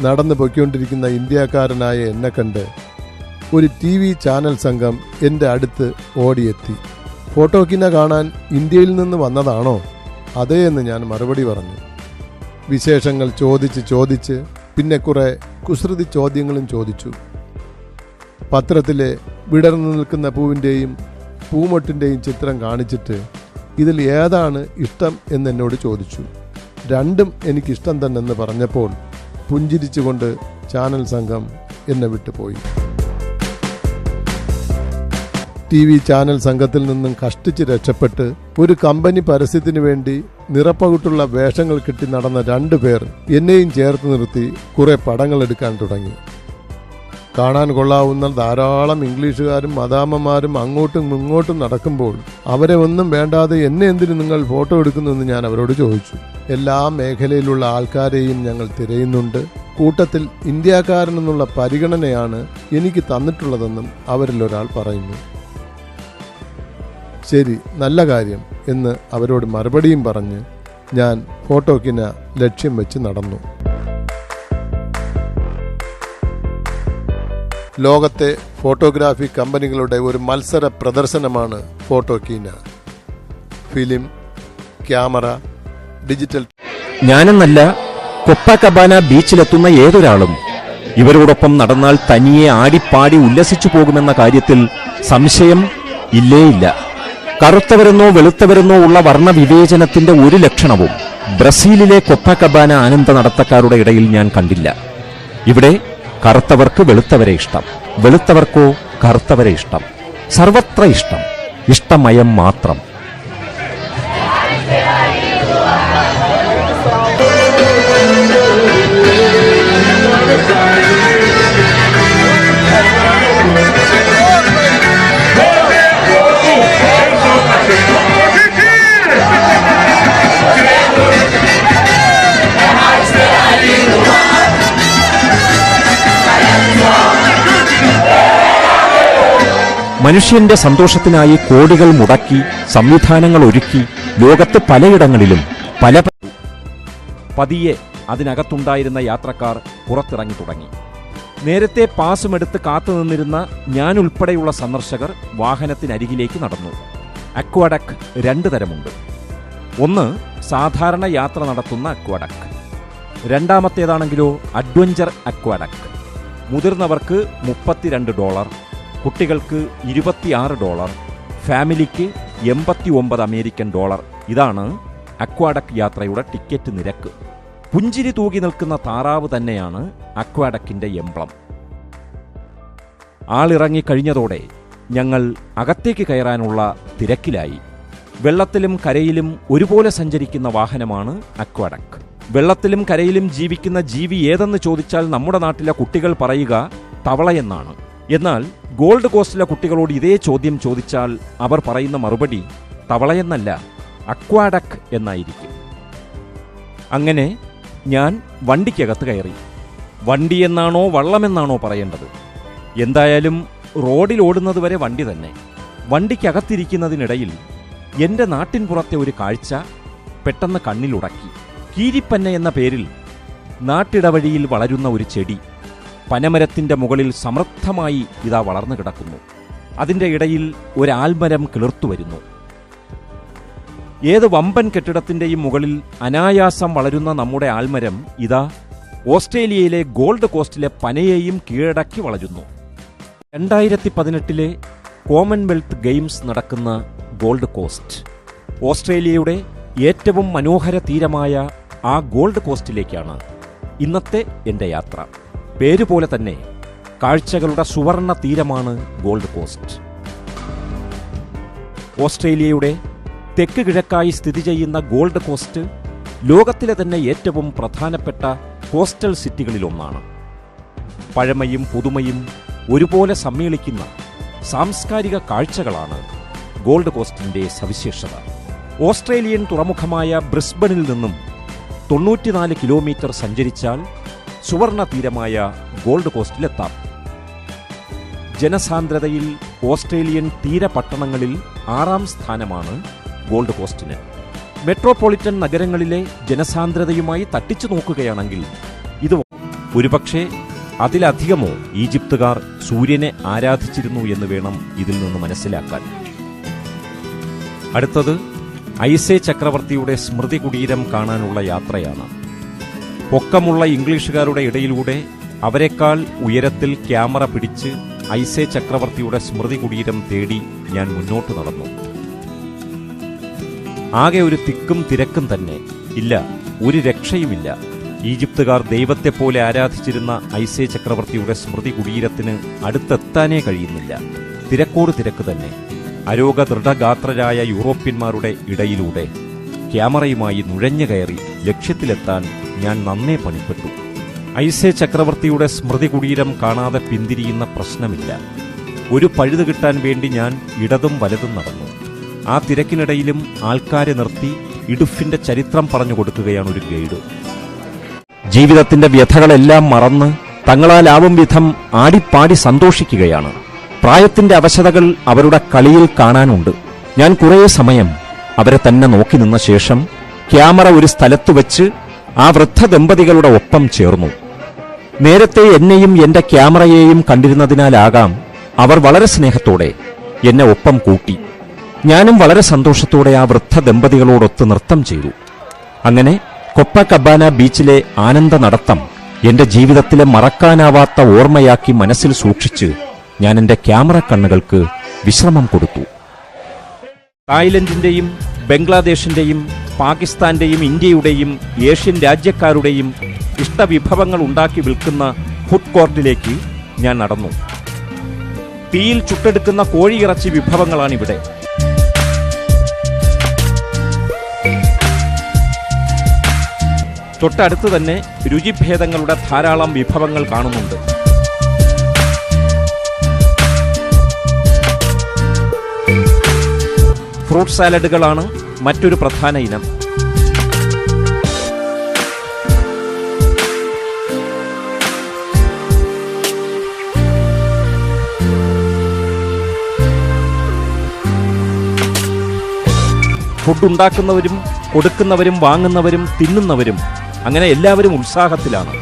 നടന്നു പൊയ്ക്കൊണ്ടിരിക്കുന്ന ഇന്ത്യക്കാരനായ എന്നെ കണ്ട് ഒരു ടി വി ചാനൽ സംഘം എന്റെ അടുത്ത് ഓടിയെത്തി. ഫോട്ടോക്കിന കാണാൻ ഇന്ത്യയിൽ നിന്ന് വന്നതാണോ? അതേ എന്ന് ഞാൻ മറുപടി പറഞ്ഞു. വിശേഷങ്ങൾ ചോദിച്ച് ചോദിച്ച് പിന്നെ കുറെ കുസൃതി ചോദ്യങ്ങളും ചോദിച്ചു. പത്രത്തിലെ വിടർന്നു നിൽക്കുന്ന പൂവിന്റെയും പൂമൊട്ടിന്റെയും ചിത്രം കാണിച്ചിട്ട് ഇതിൽ ഏതാണ് ഇഷ്ടം എന്നെന്നോട് ചോദിച്ചു. രണ്ടും എനിക്കിഷ്ടം തന്നെന്ന് പറഞ്ഞപ്പോൾ പുഞ്ചിരിച്ചുകൊണ്ട് ചാനൽ സംഘം എന്നെ വിട്ടുപോയി. ടി വി ചാനൽ സംഘത്തിൽ നിന്നും കഷ്ടിച്ച് രക്ഷപ്പെട്ട് ഒരു കമ്പനി പരസ്യത്തിനു വേണ്ടി നിറപ്പകുട്ടുള്ള വേഷങ്ങൾ കിട്ടി നടന്ന രണ്ടു പേർ എന്നെയും ചേർത്ത് നിർത്തി കുറെ പടങ്ങൾ എടുക്കാൻ തുടങ്ങി. കാണാൻ കൊള്ളാവുന്ന ധാരാളം ഇംഗ്ലീഷുകാരും മദാമ്മമാരും അങ്ങോട്ടും ഇങ്ങോട്ടും നടക്കുമ്പോൾ അവരെ ഒന്നും വേണ്ടാതെ എന്നെ എന്തിനു നിങ്ങൾ ഫോട്ടോ എടുക്കുന്നുവെന്ന് ഞാൻ അവരോട് ചോദിച്ചു. എല്ലാ മേഖലയിലുള്ള ആൾക്കാരെയും ഞങ്ങൾ തിരയുന്നുണ്ട്. കൂട്ടത്തിൽ ഇന്ത്യക്കാരനെന്നുള്ള പരിഗണനയാണ് എനിക്ക് തന്നിട്ടുള്ളതെന്നും അവരിലൊരാൾ പറയുന്നു. ശരി നല്ല കാര്യം എന്ന് അവരോട് മറുപടിയും പറഞ്ഞ് ഞാൻ ഫോട്ടോക്കിന ലക്ഷ്യം വെച്ച് നടന്നു. ലോകത്തെ ഫോട്ടോഗ്രാഫി കമ്പനികളുടെ ഒരു മത്സര പ്രദർശനമാണ് ഫോട്ടോക്കീന. ഫിലിം ക്യാമറ ഡിജിറ്റൽ ഞാനെന്നല്ല കൊപ്പാക്കബാന ബീച്ചിലെത്തുന്ന ഏതൊരാളും ഇവരോടൊപ്പം നടന്നാൽ തനിയെ ആടിപ്പാടി ഉല്ലസിച്ചു പോകുമെന്ന കാര്യത്തിൽ സംശയം ഇല്ലേയില്ല. കറുത്തവരെന്നോ വെളുത്തവരെന്നോ ഉള്ള വർണവിവേചനത്തിന്റെ ഒരു ലക്ഷണവും ബ്രസീലിലെ കൊപ്പാക്കബാന ആനന്ദ നടത്തക്കാരുടെ ഇടയിൽ ഞാൻ കണ്ടില്ല. ഇവിടെ കറുത്തവർക്ക് വെളുത്തവരെ ഇഷ്ടം. വെളുത്തവർക്കോ കറുത്തവരെ ഇഷ്ടം. സർവത്ര ഇഷ്ടം. ഇഷ്ടമയം മാത്രം. മനുഷ്യന്റെ സന്തോഷത്തിനായി കോടികൾ മുടക്കി സംവിധാനങ്ങൾ ഒരുക്കി ലോകത്ത് പലയിടങ്ങളിലും പല പതിയെ അതിനകത്തുണ്ടായിരുന്ന യാത്രക്കാർ പുറത്തിറങ്ങി തുടങ്ങി. നേരത്തെ പാസുമെടുത്ത് കാത്തുനിന്നിരുന്ന ഞാൻ ഉൾപ്പെടെയുള്ള സന്ദർശകർ വാഹനത്തിനരികിലേക്ക് നടന്നു. അക്വാഡക് രണ്ട് തരമുണ്ട്. ഒന്ന് സാധാരണ യാത്ര നടത്തുന്ന അക്വാഡക് രണ്ടാമത്തേതാണെങ്കിലോ അഡ്വഞ്ചർ അക്വാഡക് മുതിർന്നവർക്ക് മുപ്പത്തിരണ്ട് ഡോളർ. കുട്ടികൾക്ക് ഇരുപത്തിയാറ് ഡോളർ ഫാമിലിക്ക് എൺപത്തി ഒമ്പത് അമേരിക്കൻ ഡോളർ. ഇതാണ് അക്വാഡക് യാത്രയുടെ ടിക്കറ്റ് നിരക്ക്. പുഞ്ചിരി തൂകി നിൽക്കുന്ന താറാവ് തന്നെയാണ് അക്വാഡക്കിന്റെ എംബ്ലം. ആളിറങ്ങി കഴിഞ്ഞതോടെ ഞങ്ങൾ അകത്തേക്ക് കയറാനുള്ള തിരക്കിലായി. വെള്ളത്തിലും കരയിലും ഒരുപോലെ സഞ്ചരിക്കുന്ന വാഹനമാണ് അക്വാഡക്. വെള്ളത്തിലും കരയിലും ജീവിക്കുന്ന ജീവി ഏതെന്ന് ചോദിച്ചാൽ നമ്മുടെ നാട്ടിലെ കുട്ടികൾ പറയുക തവളയെന്നാണ്. എന്നാൽ ഗോൾഡ് കോസ്റ്റിലെ കുട്ടികളോട് ഇതേ ചോദ്യം ചോദിച്ചാൽ അവർ പറയുന്ന മറുപടി തവളയെന്നല്ല അക്വാഡക് എന്നായിരിക്കും. അങ്ങനെ ഞാൻ വണ്ടിക്കകത്ത് കയറി. വണ്ടി എന്നാണോ വള്ളമെന്നാണോ പറയേണ്ടത്? എന്തായാലും റോഡിൽ ഓടുന്നത് വരെ വണ്ടി തന്നെ. വണ്ടിക്കകത്തിരിക്കുന്നതിനിടയിൽ എന്റെ നാട്ടിൻ പുറത്തെ ഒരു കാഴ്ച പെട്ടെന്ന് കണ്ണിലുടക്കി. കീരിപ്പന്ന എന്ന പേരിൽ നാട്ടിടവഴിയിൽ വളരുന്ന ഒരു ചെടി. പനമരത്തിന്റെ മുകളിൽ സമൃദ്ധമായി ഇതാ വളർന്നു കിടക്കുന്നു. അതിന്റെ ഇടയിൽ ഒരാൽമരം ആൽമരം കിളിർത്തു വരുന്നു. ഏത് വമ്പൻ കെട്ടിടത്തിന്റെയും മുകളിൽ അനായാസം വളരുന്ന നമ്മുടെ ആൽമരം ഇതാ ഓസ്ട്രേലിയയിലെ ഗോൾഡ് കോസ്റ്റിലെ പനയെയും കീഴടക്കി വളരുന്നു. രണ്ടായിരത്തി പതിനെട്ടിലെ കോമൺവെൽത്ത് ഗെയിംസ് നടക്കുന്ന ഗോൾഡ് കോസ്റ്റ്. ഓസ്ട്രേലിയയുടെ ഏറ്റവും മനോഹര തീരമായ ആ ഗോൾഡ് കോസ്റ്റിലേക്കാണ് ഇന്നത്തെ എന്റെ യാത്ര. പേരുപോലെ തന്നെ കാഴ്ചകളുടെ സുവർണ തീരമാണ് ഗോൾഡ് കോസ്റ്റ്. ഓസ്ട്രേലിയയുടെ തെക്ക് കിഴക്കായി സ്ഥിതി ചെയ്യുന്ന ഗോൾഡ് കോസ്റ്റ് ലോകത്തിലെ തന്നെ ഏറ്റവും പ്രധാനപ്പെട്ട കോസ്റ്റൽ സിറ്റികളിലൊന്നാണ്. പഴമയും പുതുമയും ഒരുപോലെ സമ്മേളിക്കുന്ന സാംസ്കാരിക കാഴ്ചകളാണ് ഗോൾഡ് കോസ്റ്റിന്റെ സവിശേഷത. ഓസ്ട്രേലിയൻ തുറമുഖമായ ബ്രിസ്ബണിൽ നിന്നും തൊണ്ണൂറ്റിനാല് കിലോമീറ്റർ സഞ്ചരിച്ചാൽ സുവർണ തീരമായ ഗോൾഡ് കോസ്റ്റിലെത്താം. ജനസാന്ദ്രതയിൽ ഓസ്ട്രേലിയൻ തീരപട്ടണങ്ങളിൽ ആറാം സ്ഥാനമാണ് ഗോൾഡ് കോസ്റ്റിന്. മെട്രോപൊളിറ്റൻ നഗരങ്ങളിലെ ജനസാന്ദ്രതയുമായി തട്ടിച്ചു നോക്കുകയാണെങ്കിൽ ഇത് ഒരുപക്ഷെ അതിലധികമോ ഈജിപ്തുകാർ സൂര്യനെ ആരാധിച്ചിരുന്നു എന്ന് വേണം ഇതിൽ നിന്ന് മനസ്സിലാക്കാൻ. അടുത്തത് ഐസെ ചക്രവർത്തിയുടെ സ്മൃതി കുടീരം കാണാനുള്ള യാത്രയാണ്. പൊക്കമുള്ള ഇംഗ്ലീഷുകാരുടെ ഇടയിലൂടെ അവരെക്കാൾ ഉയരത്തിൽ ക്യാമറ പിടിച്ച് ഐസേ ചക്രവർത്തിയുടെ സ്മൃതി കുടീരം തേടി ഞാൻ മുന്നോട്ട് നടന്നു. ആകെ ഒരു തിക്കും തിരക്കും തന്നെ. ഇല്ല ഒരു രക്ഷയുമില്ല. ഈജിപ്തുകാർ ദൈവത്തെപ്പോലെ ആരാധിച്ചിരുന്ന ഐസേ ചക്രവർത്തിയുടെ സ്മൃതി കുടീരത്തിന് അടുത്തെത്താനേ കഴിയുന്നില്ല. തിരക്കോട് തിരക്ക് തന്നെ. അരോഗ ദൃഢഗാത്രരായ യൂറോപ്യന്മാരുടെ ഇടയിലൂടെ ക്യാമറയുമായി നുഴഞ്ഞു കയറി ലക്ഷ്യത്തിലെത്താൻ ഞാൻ നന്നേ പണിപ്പെട്ടു. ഐസേ ചക്രവർത്തിയുടെ സ്മൃതി കുടീരം കാണാതെ പിന്തിരിയുന്ന പ്രശ്നമില്ല. ഒരു പഴുത് കിട്ടാൻ വേണ്ടി ഞാൻ ഇടതും വലതും നടന്നു. ആ തിരക്കിനിടയിലും ആൾക്കാരെ നിർത്തി ഇടുഫിന്റെ ചരിത്രം പറഞ്ഞു കൊടുക്കുകയാണ് ഒരു ഗൈഡ്. ജീവിതത്തിന്റെ വ്യഥകളെല്ലാം മറന്ന് തങ്ങളാലാവും വിധം ആടിപ്പാടി സന്തോഷിക്കുകയാണ്. പ്രായത്തിന്റെ അവശതകൾ അവരുടെ കളിയിൽ കാണാനുണ്ട്. ഞാൻ കുറേ സമയം അവരെ തന്നെ നോക്കി നിന്ന ശേഷം ക്യാമറ ഒരു സ്ഥലത്ത് വച്ച് ആ വൃദ്ധ ദമ്പതികളുടെ ഒപ്പം ചേർന്നു. നേരത്തെ എന്നെയും എന്റെ ക്യാമറയെയും കണ്ടിരുന്നതിനാലാകാം അവർ വളരെ സ്നേഹത്തോടെ എന്നെ ഒപ്പം കൂട്ടി. ഞാനും വളരെ സന്തോഷത്തോടെ ആ വൃദ്ധ ദമ്പതികളോടൊത്ത് നൃത്തം ചെയ്തു. അങ്ങനെ കൊപ്പ കബാന ബീച്ചിലെ ആനന്ദ നടത്തം എന്റെ ജീവിതത്തിലെ മറക്കാനാവാത്ത ഓർമ്മയാക്കി മനസ്സിൽ സൂക്ഷിച്ച് ഞാൻ എന്റെ ക്യാമറ കണ്ണുകൾക്ക് വിശ്രമം കൊടുത്തു. തായ്ലൻഡിന്റെയും ബംഗ്ലാദേശിന്റെയും പാകിസ്ഥാന്റെയും ഇന്ത്യയുടെയും ഏഷ്യൻ രാജ്യക്കാരുടെയും ഇഷ്ടവിഭവങ്ങൾ ഉണ്ടാക്കി വിൽക്കുന്ന ഫുഡ് കോർട്ടിലേക്ക് ഞാൻ നടന്നു. തീയിൽ ചുട്ടെടുക്കുന്ന കോഴിയിറച്ചി വിഭവങ്ങളാണിവിടെ. തൊട്ടടുത്ത് തന്നെ രുചിഭേദങ്ങളുടെ ധാരാളം വിഭവങ്ങൾ കാണുന്നുണ്ട്. ഫ്രൂട്ട് സാലഡുകളാണ് മറ്റൊരു പ്രധാന ഇനം. ഫുഡ് ഉണ്ടാക്കുന്നവരും കൊടുക്കുന്നവരും വാങ്ങുന്നവരും തിന്നുന്നവരും അങ്ങനെ എല്ലാവരും ഉത്സാഹത്തിലാണ്.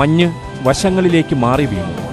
മഞ്ഞ് വശങ്ങളിലേക്ക് മാറി വീണു.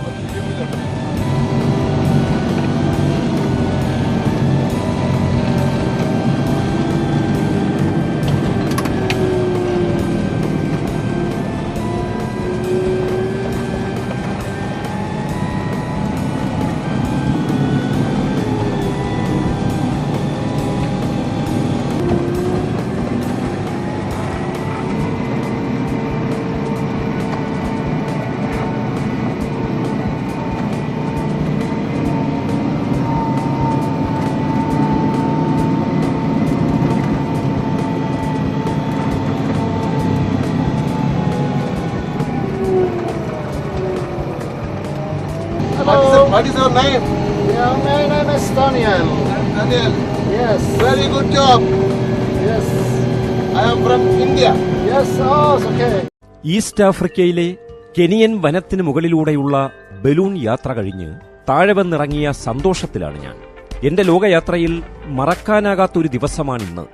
What is, your name? Yeah, my name is Daniel. Daniel. Yes. Very good job. Yes. I am from India. Yes. Oh, it's okay. East ആഫ്രിക്കയിലെ കെനിയൻ വനത്തിന് മുകളിലൂടെയുള്ള ബലൂൺ യാത്ര കഴിഞ്ഞ് താഴെ വന്നിറങ്ങിയ സന്തോഷത്തിലാണ് ഞാൻ എന്റെ ലോകയാത്രയിൽ മറക്കാനാകാത്തൊരു ദിവസമാണിന്ന്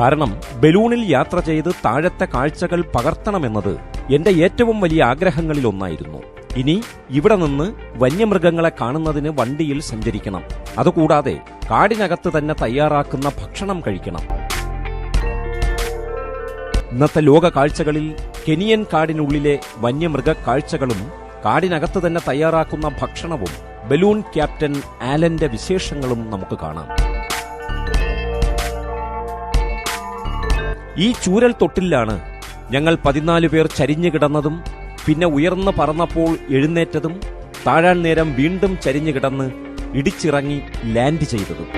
കാരണം ബലൂണിൽ യാത്ര ചെയ്ത് താഴത്തെ കാഴ്ചകൾ പകർത്തണമെന്നത് എന്റെ ഏറ്റവും വലിയ ആഗ്രഹങ്ങളിൽ ഒന്നായിരുന്നു ഇനി ഇവിടെ നിന്ന് വന്യമൃഗങ്ങളെ കാണുന്നതിന് വണ്ടിയിൽ സഞ്ചരിക്കണം. അതുകൂടാതെ കാടിനകത്ത് തന്നെ തയ്യാറാക്കുന്ന ഭക്ഷണം കഴിക്കണം. ഇന്നത്തെ ലോക കാഴ്ചകളിൽ കെനിയൻ കാടിനുള്ളിലെ വന്യമൃഗ കാഴ്ചകളും കാടിനകത്ത് തന്നെ തയ്യാറാക്കുന്ന ഭക്ഷണവും ബലൂൺ ക്യാപ്റ്റൻ ആലന്റെ വിശേഷങ്ങളും നമുക്ക് കാണാം. ഈ ചൂരൽ തൊട്ടിലാണ് ഞങ്ങൾ പതിനാല് പേർ ചരിഞ്ഞു കിടന്നതും പിന്നെ ഉയർന്നു പറന്നപ്പോൾ എഴുന്നേറ്റതും താഴാൻ നേരം വീണ്ടും ചരിഞ്ഞു കിടന്ന് ഇടിച്ചിറങ്ങി ലാൻഡ് ചെയ്തതും.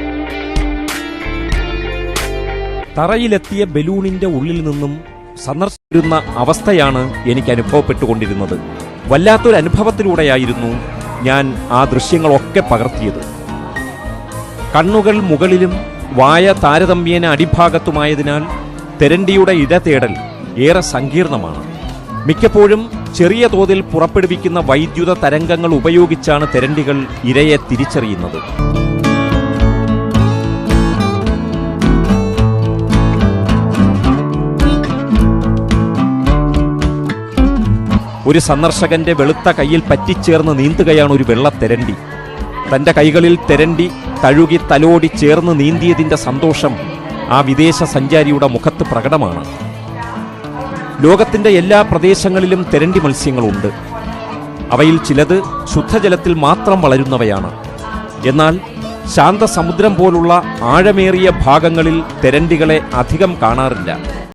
തറയിലെത്തിയ ബലൂണിന്റെ ഉള്ളിൽ നിന്നും സന്ദർശിച്ചിരുന്ന അവസ്ഥയാണ് എനിക്ക് അനുഭവപ്പെട്ടുകൊണ്ടിരുന്നത്. വല്ലാത്തൊരു അനുഭവത്തിലൂടെയായിരുന്നു ഞാൻ ആ ദൃശ്യങ്ങളൊക്കെ പകർത്തിയത്. കണ്ണുകൾ മുകളിലും വായ താരതമ്യേന അടിഭാഗത്തുമായതിനാൽ തെരണ്ടിയുടെ ഇടതേടൽ ഏറെ സങ്കീർണമാണ്. മിക്കപ്പോഴും ചെറിയ തോതിൽ പുറപ്പെടുവിക്കുന്ന വൈദ്യുത തരംഗങ്ങൾ ഉപയോഗിച്ചാണ് തെരണ്ടികൾ ഇരയെ തിരിച്ചറിയുന്നത്. ഒരു സന്ദർശകന്റെ വെളുത്ത കയ്യിൽ പറ്റിച്ചേർന്ന് നീന്തുകയാണ് ഒരു വെള്ളത്തെരണ്ടി തന്റെ കൈകളിൽ തെരണ്ടി തഴുകി തലോടി ചേർന്ന് നീന്തിയതിന്റെ സന്തോഷം ആ വിദേശ സഞ്ചാരിയുടെ മുഖത്ത് പ്രകടമാണ്. ലോകത്തിന്റെ എല്ലാ പ്രദേശങ്ങളിലും തെരണ്ടി മത്സ്യങ്ങളുണ്ട്. അവയിൽ ചിലത് ശുദ്ധജലത്തിൽ മാത്രം വളരുന്നവയാണ്. എന്നാൽ ശാന്തസമുദ്രം പോലുള്ള ആഴമേറിയ ഭാഗങ്ങളിൽ തെരണ്ടികളെ അധികം കാണാറില്ല.